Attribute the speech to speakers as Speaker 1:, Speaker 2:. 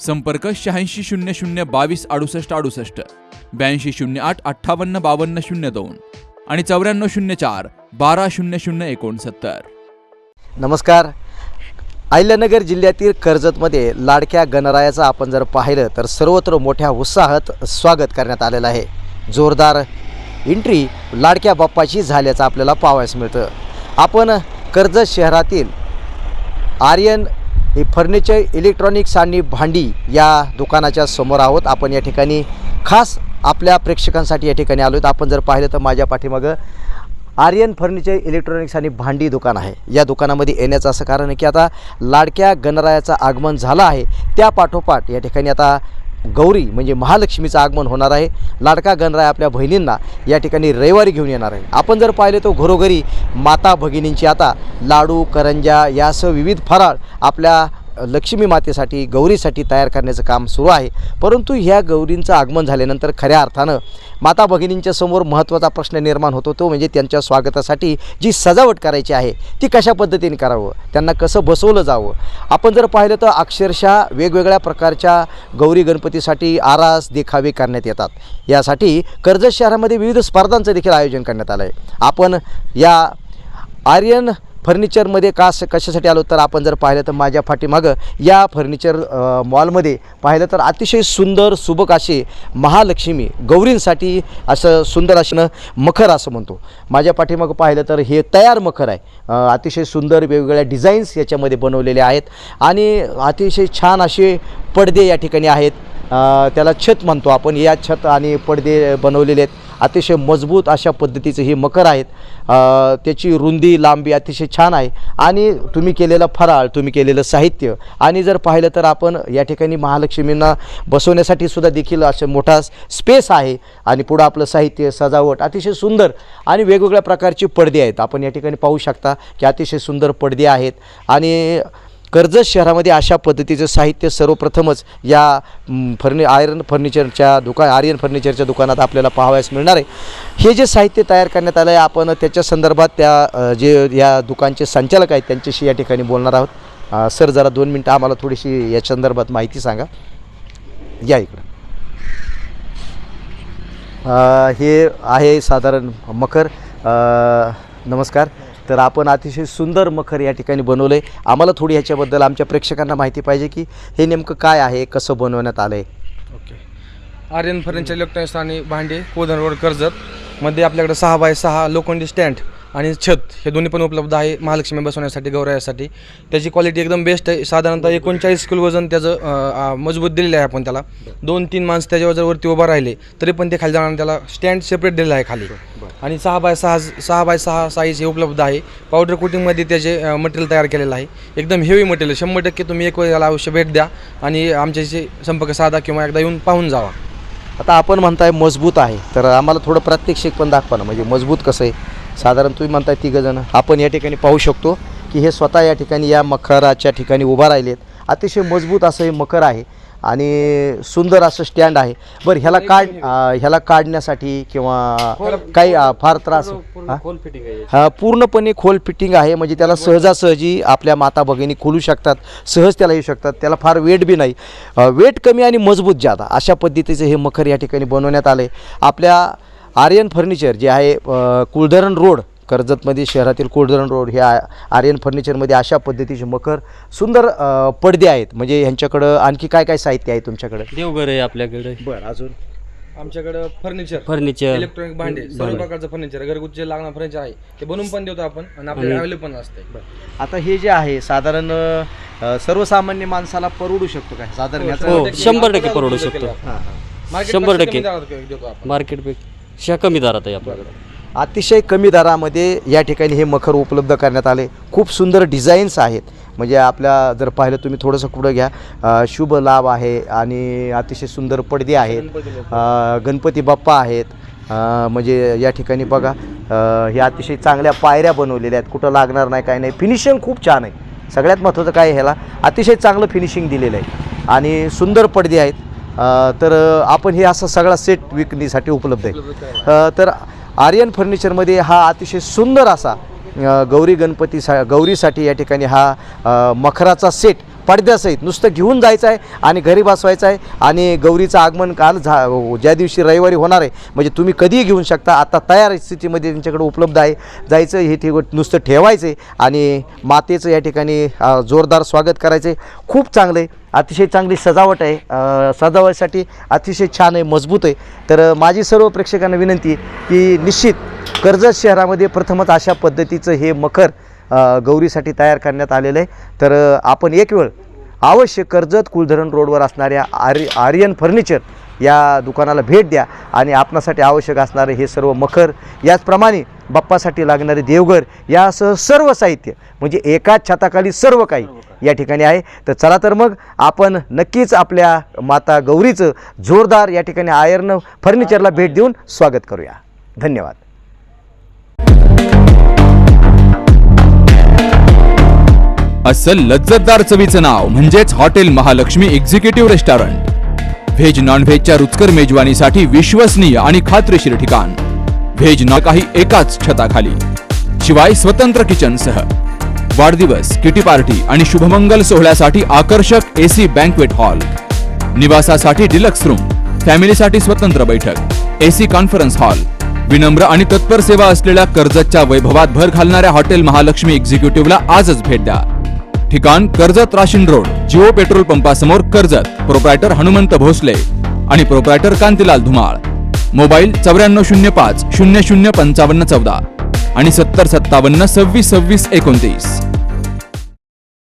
Speaker 1: संपर्क शहाऐंशी शून्य शून्य बावीस अडुसष्ट अडुसष्ट ब्याऐंशी शून्य आठ अठ्ठावन्न बावन्न शून्य दोन आणि चौऱ्याण्णव शून्य चार बारा शून्य शून्य एकोणसत्तर.
Speaker 2: नमस्कार. अहिल्यानगर जिल्ह्यातील कर्जतमध्ये लाडक्या गणरायाचं आपण जर पाहिलं तर सर्वत्र मोठ्या उत्साहात स्वागत करण्यात आलेलं आहे. जोरदार एंट्री लाडक्या बाप्पाची झाल्याचं आपल्याला पाहावयास मिळतं. आपण कर्जत शहरातील आर्यन हे फर्निचर इलेक्ट्रॉनिक्स आणि भांडी या दुकानाच्या समोर आहोत. आपण या ठिकाणी खास आपल्या प्रेक्षकांसाठी या ठिकाणी आलो आपण जर पाहिलं तर माझ्या पाठीमागं आर्यन फर्निचर इलेक्ट्रॉनिक्स आणि भांडी दुकान आहे. या दुकानामध्ये येण्याचं असं कारण आहे की आता लाडक्या गणरायाचं आगमन झालं आहे. त्या पाठोपाठ या ठिकाणी आता गौरी म्हणजे महालक्ष्मीचं आगमन होणार आहे. लाडका गणराय आपल्या बहिणींना या ठिकाणी रविवारी घेऊन येणार आहे. आपण जर पाहिले तो घरोघरी माता भगिनींची आता लाडू करंजा यासह विविध फराळ आपल्या लक्ष्मी मातेसाठी गौरीसाठी तयार करण्याचं काम सुरू आहे. परंतु ह्या गौरींचं आगमन झाल्यानंतर खऱ्या अर्थानं माता भगिनींच्या समोर महत्त्वाचा प्रश्न निर्माण होतो तो म्हणजे त्यांच्या स्वागतासाठी जी सजावट करायची आहे ती कशा पद्धतीने करावं? त्यांना कसं बसवलं जावं? आपण जर पाहिलं तर अक्षरशः वेगवेगळ्या प्रकारच्या गौरी गणपतीसाठी आरास देखावे करण्यात येतात. यासाठी कर्जत शहरामध्ये विविध स्पर्धांचं देखील आयोजन करण्यात आलं आहे आपण या आर्यन फर्निचरमध्ये का कशासाठी आलो तर आपण जर पाहिलं तर माझ्या पाठीमागं या फर्निचर मॉलमध्ये पाहिलं तर अतिशय सुंदर सुबक असे महालक्ष्मी गौरींसाठी असं सुंदर असणं मखर असं म्हणतो. माझ्या पाठीमागं पाहिलं तर हे तयार मखर आहे. अतिशय सुंदर वेगवेगळ्या डिझाईन्स याच्यामध्ये बनवलेले आहेत आणि अतिशय छान असे पडदे या ठिकाणी आहेत. त्याला छत म्हणतो आपण. या छत आणि पडदे बनवलेले आहेत. अतिशय मजबूत अशा पद्धतीचे हे मकर आहेत. त्याची रुंदी लांबी अतिशय छान आहे. आणि तुम्ही केलेलं फराळ तुम्ही केलेलं साहित्य आणि जर पाहिलं तर आपण या ठिकाणी महालक्ष्मींना बसवण्यासाठी सुद्धा देखील असं मोठा स्पेस आहे. आणि पुढं आपलं साहित्य सजावट अतिशय सुंदर आणि वेगवेगळ्या प्रकारची पडदे आहेत. आपण या ठिकाणी पाहू शकता की अतिशय सुंदर पडदे आहेत. आणि कर्जत शहरामध्ये अशा पद्धतीचं साहित्य सर्वप्रथमच या फर्नि आयरन फर्निचरच्या दुकान आर्यन फर्निचरच्या दुकानात आपल्याला पाहावयास मिळणार आहे. हे जे साहित्य तयार करण्यात आलं आहे आपण त्याच्या संदर्भात त्या जे या दुकानचे संचालक आहेत त्यांच्याशी या ठिकाणी बोलणार आहोत. सर जरा दोन मिनटं आम्हाला थोडीशी या संदर्भात माहिती सांगा. या इकडं. हे आहे साधारण मखर. नमस्कार. तर आपण अतिशय सुंदर मखर या ठिकाणी बनवलं आहे आम्हाला थोडी ह्याच्याबद्दल आमच्या प्रेक्षकांना माहिती पाहिजे की हे नेमकं काय आहे कसं बनवण्यात आलं आहे
Speaker 3: ओके. आर्यन फर्निचर इलेक्ट्रॉनिक्स आणि भांडे कोदन रोड कर्जत. मध्ये आपल्याकडे सहा बाय सहा लोखंडी स्टँड. आणि छत हे दोन्ही पण उपलब्ध आहे महालक्ष्मी बसवण्यासाठी गौरायासाठी. त्याची क्वालिटी एकदम बेस्ट आहे. साधारणतः एकोणचाळीस किलो वजन त्याचं मजबूत दिलेलं आहे आपण त्याला. दोन तीन माणसं त्याच्यावर जर वरती उभा राहिले तरी पण ते खाली जाणार त्याला स्टँड सेपरेट दिलेलं आहे खाली. आणि सहा बाय सहा सहा बाय सहा साईज हे उपलब्ध आहे. पावडर कोटिंगमध्ये त्याचे मटेरियल तयार केलेलं आहे. एकदम हेवी मटेरियल शंभर टक्के तुम्ही एक वेळ याला अवश्य भेट द्या आणि आमच्याशी संपर्क साधा किंवा एकदा येऊन पाहून जावा.
Speaker 2: आता आपण म्हणताय मजबूत आहे. तर आम्हाला थोडं प्रात्यक्षिक पण दाखवा ना. म्हणजे मजबूत कसं आहे? साधारण तुम्ही म्हणताय तिघंजणं आपण या ठिकाणी पाहू शकतो की हे स्वतः या ठिकाणी या मखराच्या ठिकाणी उभा राहिलेत. अतिशय मजबूत असं हे मखर आहे आणि सुंदर असं स्टँड आहे. बरं ह्याला काढ ह्याला काढण्यासाठी किंवा काही फार त्रास हा? हा पूर्णपणे खोल फिटिंग आहे. म्हणजे त्याला सहजासहजी आपल्या माता भगिनी खोलू शकतात. सहज त्याला येऊ शकतात. त्याला फार वेट बी नाही. वेट कमी आणि मजबूत जादा अशा पद्धतीचे हे मखर या ठिकाणी बनवण्यात आले आपल्या आर्यन फर्निचर जे आहे कुलधरण रोड कर्जतमध्ये शहरातील कोल्डरन रोड हे आ- आर्यन फर्निचरमध्ये अशा पद्धतीचे मखर सुंदर पडदे आहेत. म्हणजे ह्यांच्याकडं आणखी काय काय साहित्य आहे तुमच्याकडे?
Speaker 4: देवघर आहे आपल्याकडे.
Speaker 2: बरं अजून?
Speaker 3: आमच्याकडं फर्निचर.
Speaker 4: फर्निचर.
Speaker 3: इलेक्ट्रॉनिक भांडे सर्व प्रकारचं फर्निचर. घरगुती जे लागणार फर्निचर आहे ते बनवून पण देतो आपण आणि आपल्याला अवेलेबल पण असते
Speaker 2: आता हे जे आहे साधारण अ, सर्वसामान्य माणसाला परवडू शकतो काय? साधारण याचा
Speaker 4: हो शंभर टक्के. परवडू शकतो. शंभर टक्के.
Speaker 3: देतो आपण.
Speaker 4: मार्केटपेक्षा कमी दरात आहे आपल्याकडे.
Speaker 2: अतिशय कमी दरामध्ये या ठिकाणी हे मखर उपलब्ध करण्यात आले. खूप सुंदर डिझाईन्स आहेत. म्हणजे आपल्या जर पाहिलं तुम्ही थोडंसं पुढं घ्या. अ, शुभ लाभ आहे आणि अतिशय सुंदर पडदे आहेत. अ, गणपती बाप्पा आहेत. अ, म्हणजे या ठिकाणी बघा. अ, हे अतिशय चांगल्या पायऱ्या बनवलेल्या आहेत. कुठं लागणार नाही काय नाही. फिनिशिंग खूप छान आहे. सगळ्यात महत्त्वाचं काय आहे ह्याला? अतिशय चांगलं फिनिशिंग दिलेलं आहे. आणि सुंदर पडदे आहेत. तर आपण हे असं सगळा सेट विकणीसाठी उपलब्ध आहे. तर आर्यन फर्निचरमध्ये हा अतिशय सुंदर असा गौरी गणपती सा गौरीसाठी या ठिकाणी हा मखराचा सेट पडद्यासहित नुसतं घेऊन जायचं आहे आणि घरी बसवायचं आहे आणि गौरीचं आगमन काल झा ज्या दिवशी रविवारी होणार आहे म्हणजे तुम्ही कधीही घेऊन शकता. आता तयार स्थितीमध्ये त्यांच्याकडे उपलब्ध आहे. जायचं हे ठे नुसतं ठेवायचं आहे आणि मातेचं या ठिकाणी जोरदार स्वागत करायचं आहे खूप चांगलं आहे अतिशय चांगली सजावट आहे. सजावटीसाठी सजावटसाठी अतिशय छान आहे मजबूत आहे. तर माझी सर्व प्रेक्षकांना विनंती की निश्चित कर्जत शहरामध्ये प्रथमच अशा पद्धतीचं हे मखर गौरीसाठी तयार करण्यात आलेलं आहे. तर आपण एक वेळ अवश्य कर्जत कुलधरण रोडवर असणाऱ्या आर्य आर्यन फर्निचर या दुकानाला भेट द्या आणि आपणासाठी आवश्यक असणारे हे सर्व मखर याचप्रमाणे बाप्पासाठी लागणारे देवघर यासह सर्व साहित्य म्हणजे एकाच छताखाली सर्व काही या ठिकाणी आहे. तर चला तर मग आपण नक्कीच आपल्या माता गौरीचं जोरदार या ठिकाणी आयर्न फर्निचरला भेट देऊन स्वागत करूया. धन्यवाद.
Speaker 1: असं लज्जतदार चवीचं नाव म्हणजेच hotel Mahalakshmi executive restaurant. Veg non व्हेजच्या रुचकर मेजवानीसाठी विश्वसनीय आणि खात्रीशीर ठिकाण. व्हेज न काही एकाच छताखाली. शिवाय स्वतंत्र किचनसह वाढदिवस किटी पार्टी आणि शुभमंगल सोहळ्यासाठी आकर्षक एसी बँकवेट हॉल निवासासाठी डिलक्स रूम फॅमिलीसाठी स्वतंत्र बैठक एसी कॉन्फरन्स हॉल विनम्र आणि तत्पर सेवा असलेल्या कर्जतच्या वैभवात भर घालणाऱ्या हॉटेल महालक्ष्मी एक्झिक्युटिव्हला आजच भेट द्या. ठिकाण Karjat Rashin road Jio petrol पंपासमोर Karjat proprietor Hanumant Bhosale आणि प्रोप्रायटर कांतीलाल धुमाळ. मोबाईल चौऱ्याण्णव शून्य पाच शून्य शून्य पंचावन्न चौदा आणि सत्तर सत्तावन्न सव्वीस सव्वीस एकोणतीस.